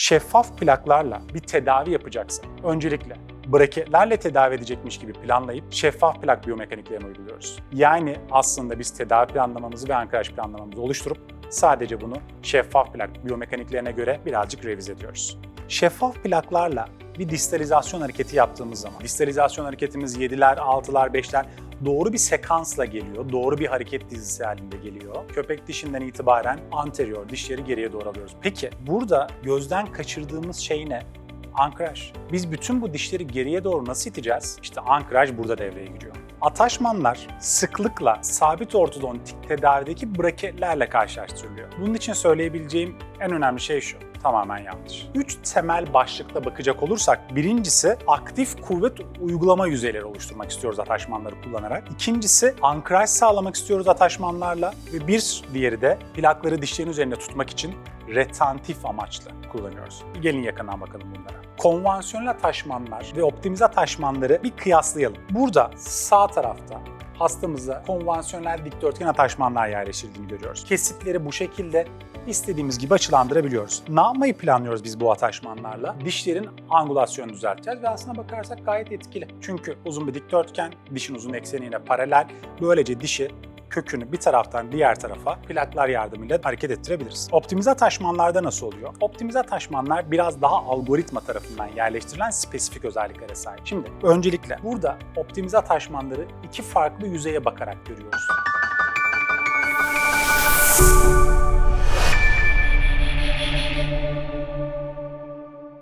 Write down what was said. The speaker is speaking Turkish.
Şeffaf plaklarla bir tedavi yapacaksın. Öncelikle braketlerle tedavi edecekmiş gibi planlayıp şeffaf plak biyomekaniklerini uyguluyoruz. Yani aslında biz tedavi planlamamızı ve ankraj planlamamızı oluşturup sadece bunu şeffaf plak biyomekaniklerine göre birazcık revize ediyoruz. Şeffaf plaklarla bir distalizasyon hareketi yaptığımız zaman, distalizasyon hareketimiz 7'ler, 6'lar, 5'ler doğru bir sekansla geliyor, doğru bir hareket dizisi halinde geliyor. Köpek dişinden itibaren anterior dişleri geriye doğru alıyoruz. Peki burada gözden kaçırdığımız şey ne? Ankraj. Biz bütün bu dişleri geriye doğru nasıl iteceğiz? İşte ankraj burada devreye giriyor. Ataşmanlar sıklıkla sabit ortodontik tedavideki braketlerle karşılaştırılıyor. Bunun için söyleyebileceğim en önemli şey şu tamamen yanlış. Üç temel başlıkta bakacak olursak birincisi aktif kuvvet uygulama yüzeyleri oluşturmak istiyoruz ataşmanları kullanarak. İkincisi ankraj sağlamak istiyoruz ataşmanlarla ve bir diğeri de plakları dişlerin üzerinde tutmak için retantif amaçlı kullanıyoruz. Gelin yakından bakalım bunlara. Konvansiyonel ataşmanlar ve optimize ataşmanları bir kıyaslayalım. Burada sağ tarafta hastamıza konvansiyonel dikdörtgen ataşmanlar yerleştirildiğini görüyoruz. Kesitleri bu şekilde istediğimiz gibi açılandırabiliyoruz. Ne yapmayı planlıyoruz biz bu ataşmanlarla? Dişlerin angulasyonunu düzelteceğiz ve aslına bakarsak gayet etkili. Çünkü uzun bir dikdörtgen, dişin uzun ekseniyle paralel. Böylece dişi kökünü bir taraftan diğer tarafa plaklar yardımıyla hareket ettirebiliriz. Optimize taşmanlarda nasıl oluyor? Optimize taşmanlar biraz daha algoritma tarafından yerleştirilen spesifik özelliklere sahip. Şimdi öncelikle burada optimize taşmanları iki farklı yüzeye bakarak görüyoruz.